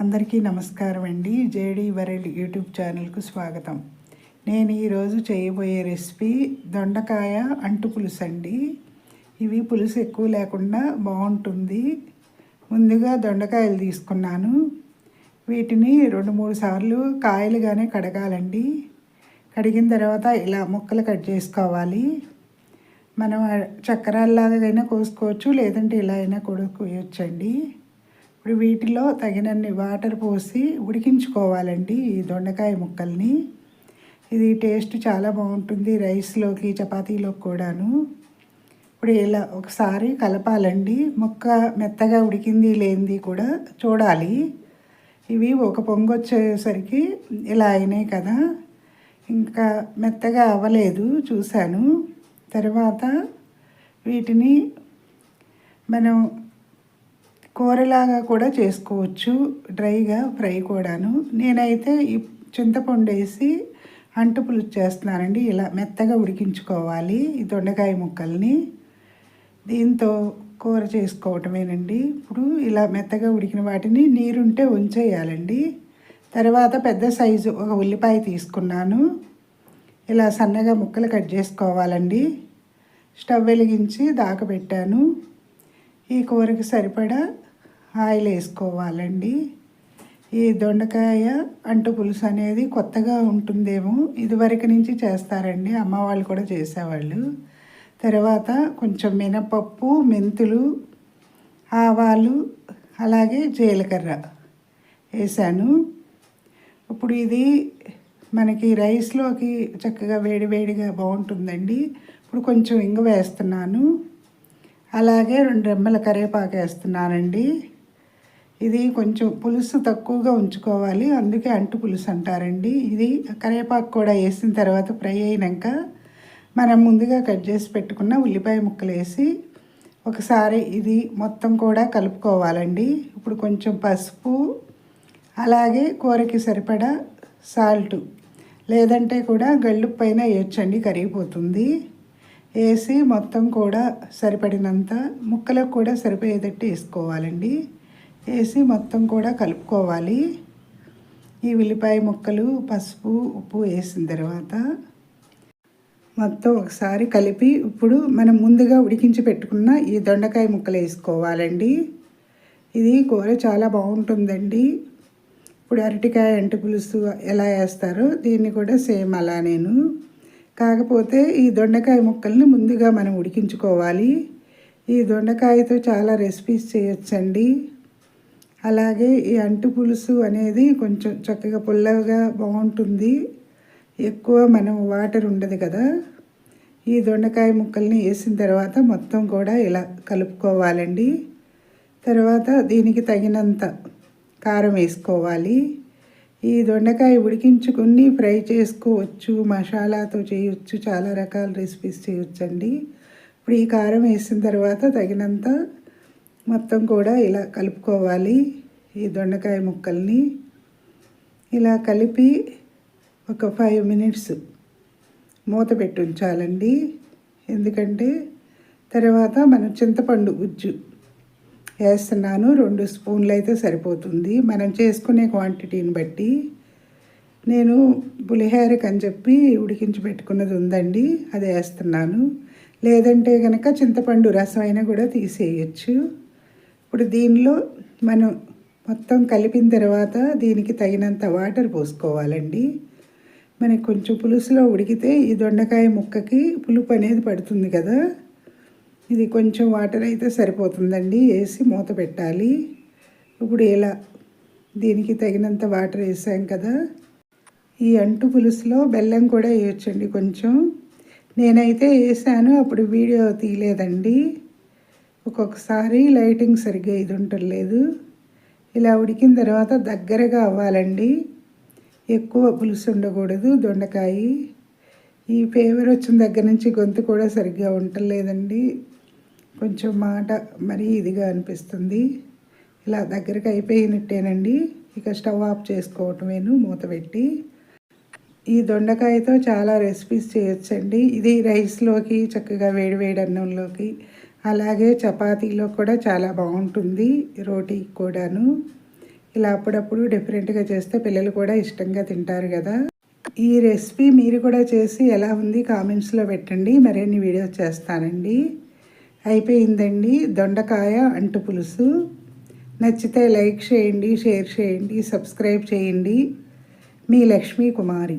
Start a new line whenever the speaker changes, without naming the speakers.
అందరికీ నమస్కారం అండి. జేడి వరల్డ్ యూట్యూబ్ ఛానల్కు స్వాగతం. నేను ఈరోజు చేయబోయే రెసిపీ దొండకాయ అంటు పులుసు అండి. ఇవి పులుసు ఎక్కువ లేకుండా బాగుంటుంది. ముందుగా దొండకాయలు తీసుకున్నాను. వీటిని రెండు మూడు సార్లు కాయలుగానే కడగాలండి. కడిగిన తర్వాత ఇలా ముక్కలు కట్ చేసుకోవాలి. మనం చక్రాల్లాగైనా కోసుకోవచ్చు లేదంటే ఇలా అయినా కూడా కోయొచ్చండి. ఇప్పుడు వీటిలో తగినన్ని వాటర్ పోసి ఉడికించుకోవాలండి ఈ దొండకాయ ముక్కల్ని. ఇది టేస్ట్ చాలా బాగుంటుంది రైస్లోకి చపాతీలోకి కూడాను. ఇప్పుడు ఇలా ఒకసారి కలపాలండి. ముక్క మెత్తగా ఉడికింది లేనిది కూడా చూడాలి. ఇవి ఒక పొంగు వచ్చేసరికి ఇలా అయినాయి కదా. ఇంకా మెత్తగా అవ్వలేదు చూశాను. తర్వాత వీటిని మనం కూరలాగా కూడా చేసుకోవచ్చు డ్రైగా ఫ్రై కూడాను. నేనైతే ఈ చింతపండు వేసి అంటు పులుసు చేస్తున్నానండి. ఇలా మెత్తగా ఉడికించుకోవాలి ఈ దొండకాయ ముక్కల్ని. దీంతో కూర చేసుకోవటమేనండి. ఇప్పుడు ఇలా మెత్తగా ఉడికిన వాటిని నీరుంటే ఉంచేయాలండి. తర్వాత పెద్ద సైజు ఒక ఉల్లిపాయ తీసుకున్నాను. ఇలా సన్నగా ముక్కలు కట్ చేసుకోవాలండి. స్టవ్ వెలిగించి దాకబెట్టాను. ఈ కూరకి సరిపడా ఆయిల్ వేసుకోవాలండి. ఈ దొండకాయ అంటు పులుసు అనేది కొత్తగా ఉంటుందేమో ఇదివరకు నుంచి చేస్తారండి. అమ్మ వాళ్ళు కూడా చేసేవాళ్ళు. తర్వాత కొంచెం మినపప్పు మెంతులు ఆవాలు అలాగే జీలకర్ర వేసాను. ఇప్పుడు ఇది మనకి రైస్లోకి చక్కగా వేడివేడిగా బాగుంటుందండి. ఇప్పుడు కొంచెం ఇంగ వేస్తున్నాను. అలాగే రెండు రెమ్మల కరివేపాకు వేస్తున్నానండి. ఇది కొంచెం పులుసు తక్కువగా ఉంచుకోవాలి. అందుకే అంటు పులుసు అంటారండి. ఇది కరివేపాకు కూడా వేసిన తర్వాత ఫ్రై అయినాక మనం ముందుగా కట్ చేసి పెట్టుకున్న ఉల్లిపాయ ముక్కలు వేసి ఒకసారి ఇది మొత్తం కూడా కలుపుకోవాలండి. ఇప్పుడు కొంచెం పసుపు అలాగే కూరకి సరిపడా సాల్ట్ లేదంటే కూడా గళ్ళు పైన వేయచ్చండి కరిగిపోతుంది. వేసి మొత్తం కూడా సరిపడినంత ముక్కలకు కూడా సరిపోయేటట్టు వేసుకోవాలండి. వేసి మొత్తం కూడా కలుపుకోవాలి. ఈ ఉల్లిపాయ ముక్కలు పసుపు ఉప్పు వేసిన తర్వాత మొత్తం ఒకసారి కలిపి ఇప్పుడు మనం ముందుగా ఉడికించి పెట్టుకున్న ఈ దొండకాయ ముక్కలు వేసుకోవాలండి. ఇది కూర చాలా బాగుంటుందండి. ఇప్పుడు అరటికాయ అంటు పులుసు ఎలా వేస్తారో దీన్ని కూడా సేమ్ అలా నేను. కాకపోతే ఈ దొండకాయ ముక్కల్ని ముందుగా మనం ఉడికించుకోవాలి. ఈ దొండకాయతో చాలా రెసిపీస్ చేయొచ్చండి. అలాగే ఈ అంటు పులుసు అనేది కొంచెం చక్కగా పుల్లగా బాగుంటుంది. ఎక్కువ మనం వాటర్ ఉండదు కదా. ఈ దొండకాయ ముక్కల్ని వేసిన తర్వాత మొత్తం కూడా ఇలా కలుపుకోవాలండి. తర్వాత దీనికి తగినంత కారం వేసుకోవాలి. ఈ దొండకాయ ఉడికించుకుని ఫ్రై చేసుకోవచ్చు మసాలాతో చేయొచ్చు చాలా రకాల రెసిపీస్ చేయొచ్చండి. ఇప్పుడు ఈ కారం వేసిన తర్వాత తగినంత మొత్తం కూడా ఇలా కలుపుకోవాలి ఈ దొండకాయ ముక్కల్ని. ఇలా కలిపి ఒక ఫైవ్ మినిట్స్ మూత పెట్టి ఉంచాలండి. ఎందుకంటే తర్వాత మనం చింతపండు గుజ్జు వేస్తున్నాను. రెండు స్పూన్లు అయితే సరిపోతుంది. మనం చేసుకునే క్వాంటిటీని బట్టి నేను పులిహేరకు అని చెప్పి ఉడికించి పెట్టుకున్నది ఉందండి. అది వేస్తున్నాను. లేదంటే కనుక చింతపండు రసం అయినా కూడా తీసేయచ్చు. ఇప్పుడు దీనిలో మనం మొత్తం కలిపిన తర్వాత దీనికి తగినంత వాటర్ పోసుకోవాలండి. మనకి కొంచెం పులుసులో ఉడికితే ఈ దొండకాయ ముక్కకి పులుపు అనేది పడుతుంది కదా. ఇది కొంచెం వాటర్ అయితే సరిపోతుందండి. వేసి మూత పెట్టాలి. ఇప్పుడు ఇలా దీనికి తగినంత వాటర్ వేసాం కదా. ఈ అంటు పులుసులో బెల్లం కూడా వేయొచ్చండి కొంచెం. నేనైతే వేసాను అప్పుడు వీడియో తీయలేదండి. ఒక్కొక్కసారి లైటింగ్ సరిగ్గా ఇది ఉండలేదు ఇలా ఉడికిన తర్వాత దగ్గరగా అవ్వాలండి. ఎక్కువ పులుసు ఉండకూడదు దొండకాయ. ఈ ఫేవర్ వచ్చిన దగ్గర నుంచి గొంతు కూడా సరిగ్గా ఉండలేదండి కొంచెం మాట మరీ ఇదిగా అనిపిస్తుంది. ఇలా దగ్గరకు అయిపోయినట్టేనండి. ఇక స్టవ్ ఆఫ్ చేసుకోవటమేను మూత పెట్టి. ఈ దొండకాయతో చాలా రెసిపీస్ చేయొచ్చండి. ఇది రైస్లోకి చక్కగా వేడి వేడి అన్నంలోకి అలాగే చపాతీలో కూడా చాలా బాగుంటుంది రోటీ కూడాను. ఇలా అప్పుడప్పుడు డిఫరెంట్గా చేస్తే పిల్లలు కూడా ఇష్టంగా తింటారు కదా. ఈ రెసిపీ మీరు కూడా చేసి ఎలా ఉంది కామెంట్స్లో పెట్టండి మరిన్ని వీడియోస్ చేస్తానండి. అయిపోయిందండి దొండకాయ అంటు పులుసు. నచ్చితే లైక్ చేయండి షేర్ చేయండి సబ్స్క్రైబ్ చేయండి. మీ లక్ష్మీ కుమారి.